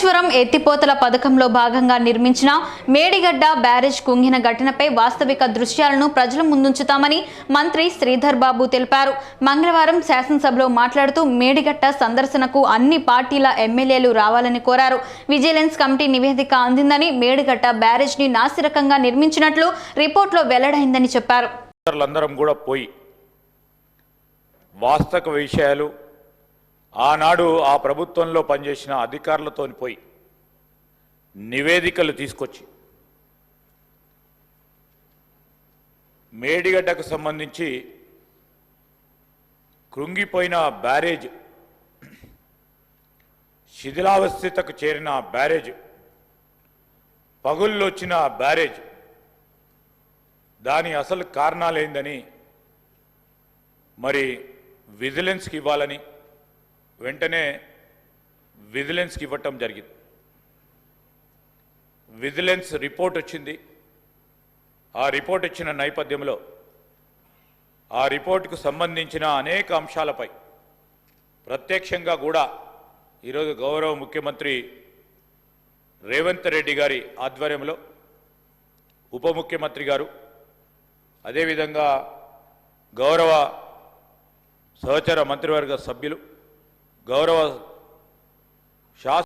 కాళేశ్వరం ఎత్తిపోతల పథకంలో భాగంగా నిర్మించిన మేడిగడ్డ బ్యారేజ్ కుంగిన ఘటనపై వాస్తవిక దృశ్యాలను ప్రజల ముందుంచుతామని మంత్రి శ్రీధర్ బాబు తెలిపారు. మంగళవారం శాసనసభలో మాట్లాడుతూ మేడిగడ్డ సందర్శనకు అన్ని పార్టీల ఎమ్మెల్యేలు రావాలని కోరారు. విజిలెన్స్ కమిటీ నివేదిక అందిందని మేడిగడ్డ బ్యారేజ్ని నాసిరకంగా నిర్మించినట్లు రిపోర్ట్లో వెల్లడైందని చెప్పారు. కూడా పోయి వాస్తవ విషయాలు ఆనాడు ఆ ప్రభుత్వంలో పనిచేసిన అధికారులతో పోయి నివేదికలు తీసుకొచ్చి మేడిగడ్డకు సంబంధించి కృంగిపోయిన బ్యారేజ్ శిథిలావస్థితకు చేరిన బ్యారేజ్ పగుళ్ళొచ్చిన బ్యారేజ్ దాని అసలు కారణాలేందని మరి విజిలెన్స్కి ఇవ్వాలని వెంటనే విజిలెన్స్కి ఇవ్వటం జరిగింది. విజిలెన్స్ రిపోర్ట్ వచ్చింది. ఆ రిపోర్ట్ ఇచ్చిన నేపథ్యంలో ఆ రిపోర్టుకు సంబంధించిన అనేక అంశాలపై ప్రత్యక్షంగా కూడా ఈరోజు గౌరవ ముఖ్యమంత్రి రేవంత్ రెడ్డి గారి ఆధ్వర్యంలో ఉప ముఖ్యమంత్రి గారు అదేవిధంగా గౌరవ సహచర మంత్రివర్గ సభ్యులు గౌరవ శాస